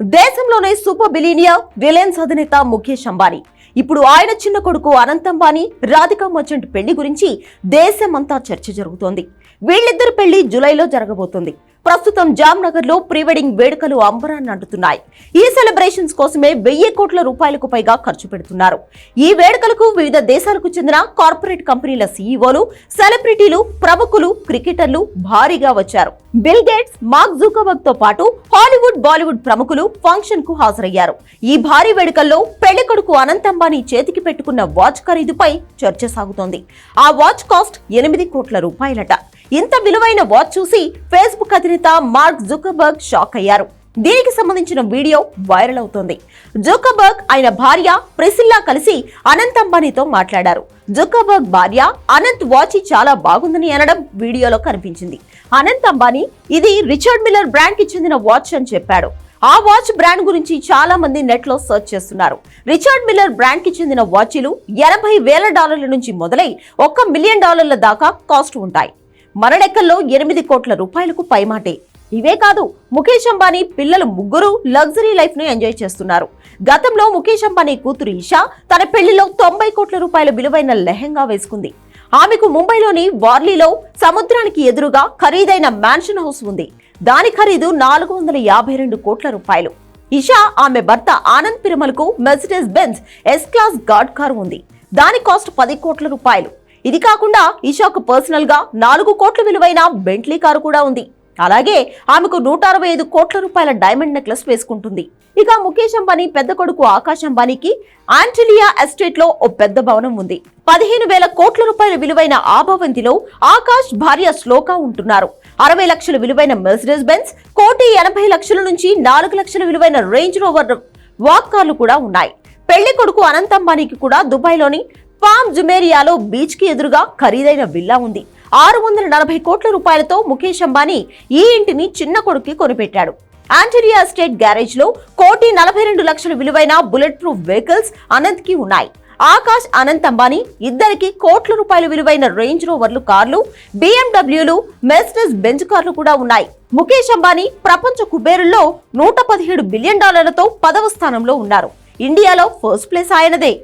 దేశంలోనే super billionaire Reliance అధినేత ముఖేష్ అంబానీ. ఇప్పుడు ఆయన చిన్న కొడుకు అనంత్ అంబానీ రాధికా మర్చెంట్ పెళ్ళి గురించి దేశమంతా చర్చ జరుగుతోంది. వీళ్ళిద్దరి పెళ్ళి జూలైలో జరగబోతోంది. ప్రస్తుతం జామ్నగర్లో ప్రీ వెడ్డింగ్ వేడుకలు అంబరాన్ని అంటున్నాయి ఈ సెలబ్రేషన్స్ కోసమే వెయ్యి కోట్ల రూపాయలకు పైగా ఖర్చు పెడుతున్నారు. ఈ వేడుకలకు వివిధ దేశాలకు చెందిన కార్పొరేట్ కంపెనీల సీఈఓలు సెలబ్రిటీలు ప్రముఖులు క్రికెటర్లు భారీగా వచ్చారు. బిల్ గేట్స్ మార్క్ జూకబర్గ్తో పాటు హాలీవుడ్ బాలీవుడ్ ప్రముఖులు ఫంక్షన్కు హాజరయ్యారు. ఈ భారీ వేడుకల్లో పెళ్ళి కొడుకు అనంత్ అంబానీ చేతికి పెట్టుకున్న వాచ్ ఖరీదుపై చర్చ సాగుతోంది. ఆ వాచ్ కాస్ట్ ఎనిమిది కోట్ల రూపాయలట. ఇంత విలువైన వాచ్ చూసి ఫేస్బుక్ అధినేత మార్క్ జుకర్బర్గ్ షాక్ అయ్యారు. దీనికి సంబంధించిన వీడియో వైరల్ అవుతోంది. జుకబర్గ్ ఆయన భార్య ప్రిసిల్లా కలిసి అనంత్ అంబానీతో మాట్లాడారు. జుకబర్గ్ భార్య అనంత్ వాచ్ చాలా బాగుందని అనడం వీడియోలో కనిపించింది. అనంత్ అంబానీ ఇది రిచర్డ్ మిల్లర్ బ్రాండ్కి చెందిన వాచ్ అని చెప్పాడు. ఆ వాచ్ బ్రాండ్ గురించి చాలా మంది నెట్లో సెర్చ్ చేస్తున్నారు. రిచర్డ్ మిల్లర్ బ్రాండ్కి చెందిన వాచీలు ఎనభై వేల డాలర్ల నుంచి మొదలై ఒక్క మిలియన్ డాలర్ల దాకా కాస్ట్ ఉంటాయి. మన లెక్కల్లో ఎనిమిది కోట్ల రూపాయలకు పైమాటే. ఇవే కాదు ముఖేష్ అంబానీ పిల్లలు ముగ్గురు లగ్జరీ లైఫ్ను ఎంజాయ్ చేస్తున్నారు. గతంలో ముఖేష్ అంబానీ కూతురు ఇషా తన పెళ్ళిలో తొంభై కోట్ల రూపాయల విలువైన లెహంగా వేసుకుంది. ఆమెకు ముంబైలోని వార్లీలో సముద్రానికి ఎదురుగా ఖరీదైన మ్యాన్షన్ హౌస్ ఉంది. దాని ఖరీదు నాలుగు వందల యాభై రెండు కోట్ల రూపాయలు. ఇషా ఆమె భర్త ఆనంద్ పిరుమలకు మెర్సిడెస్ బెంజ్ ఎస్ క్లాస్ గాడ్ కారు ఉంది. దాని కాస్ట్ పది కోట్ల రూపాయలు. ఇది కాకుండా ఇషాకు పర్సనల్గా నాలుగు కోట్ల విలువైన బెంట్లీ కారు కూడా ఉంది. అలాగే ఆమెకు నూట అరవై ఐదు కోట్ల రూపాయల డైమండ్ నెక్లెస్ వేసుకుంటుంది. ఇక ముఖేష్ అంబానీ పెద్ద కొడుకు ఆకాష్ అంబానీకి ఆంటిలియా ఎస్టేట్లో ఓ పెద్ద భవనం ఉంది. పదిహేను వేల కోట్ల రూపాయల విలువైన ఆ భవంతిలో ఆకాష్ భార్య శ్లోక ఉంటున్నారు. అరవై లక్షల విలువైన మెర్సిడెస్ బెన్స్ కోటి ఎనభై లక్షల నుంచి నాలుగు లక్షల విలువైన రేంజ్ రోవర్ వాక్ కార్లు కూడా ఉన్నాయి. పెళ్ళి కొడుకు అనంత్ అంబానీకి కూడా దుబాయ్లోని పామ్ జుమేరియాలో బీచ్కి ఎదురుగా ఖరీదైన విల్లా ఉంది. ఆరు వందల నలభై కోట్ల రూపాయలతో ముఖేష్ అంబానీ ఈ ఇంటిని చిన్న కొడుక్కి కొనిపెట్టాడు. ఆంటరియా స్టేట్ గ్యారేజ్లో కోటి నలభై రెండు లక్షల విలువైన బుల్లెట్ ప్రూఫ్ వెహికల్స్ అనంత్కి ఉన్నాయి. ఆకాష్ అనంత్ అంబానీ ఇద్దరికి కోట్ల రూపాయల విలువైన రేంజ్ రోవర్లు కార్లు బిఎండబ్ల్యూలు మెర్సిడెస్ బెంజ్ కార్లు కూడా ఉన్నాయి. ముఖేష్ అంబానీ ప్రపంచ కుబేరుల్లో నూట పదిహేడు బిలియన్ డాలర్లతో పదవ స్థానంలో ఉన్నారు. ఇండియాలో ఫస్ట్ ప్లేస్ ఆయనదే.